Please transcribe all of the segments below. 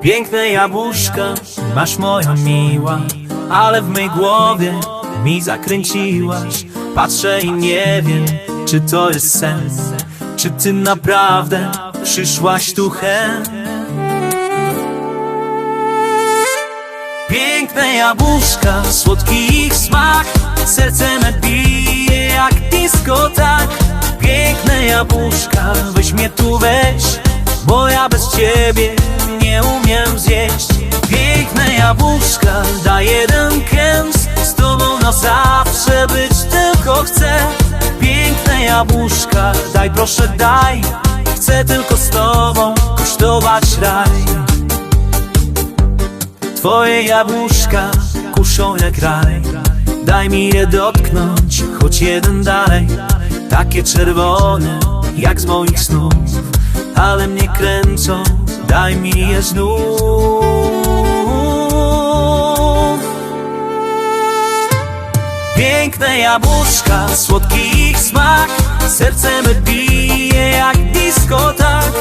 Piękne jabłuszka, masz moja miła Ale w mej głowie mi zakręciłaś. Patrzę i nie wiem, czy to jest sen Czy ty naprawdę przyszłaś tu hen. Piękne jabłuszka, słodki ich smak Serce me bije jak disco tak. Piękne jabłuszka, weź mnie tu weź Bo ja bez ciebie nie umiem zjeść. Piękne jabłuszka, daj jeden kęs. Z tobą na zawsze być tylko chcę. Piękne jabłuszka, daj proszę daj. Chcę tylko z tobą kosztować raj. Twoje jabłuszka kuszą jak raj. Daj mi je dotknąć, choć jeden dalej. Takie czerwone, jak z moich snów Ale mnie kręcą, daj mi je znów. Piękne jabłuszka, słodki ich smak. Serce me bije jak disco tak.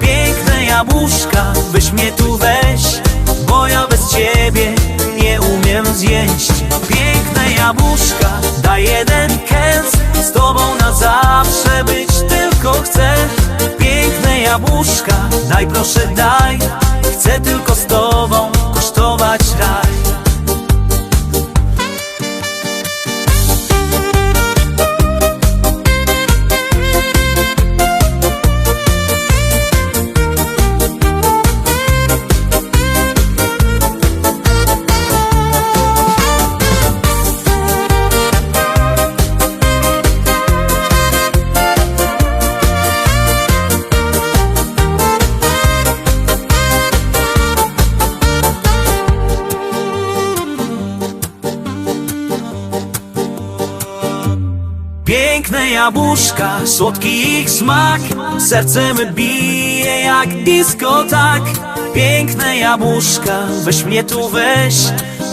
Piękne jabłuszka, weź mnie tu weź Bo ja bez ciebie nie umiem zjeść. Piękne jabłuszka, daj jeden kęs Z tobą Jabłuszka, daj proszę daj Chcę tylko z tobą kosztować raj Piękne jabłuszka, słodki ich smak. Serce me bije jak disco tak. Piękne jabłuszka, weź mnie tu weź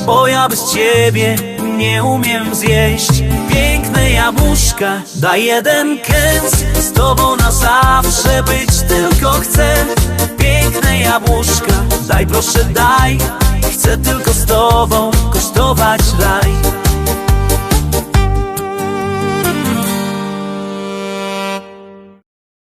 Bo ja bez ciebie nie umiem zjeść. Piękne jabłuszka, daj jeden kęs Z tobą na zawsze być tylko chcę. Piękne jabłuszka, daj proszę daj Chcę tylko z tobą kosztować raj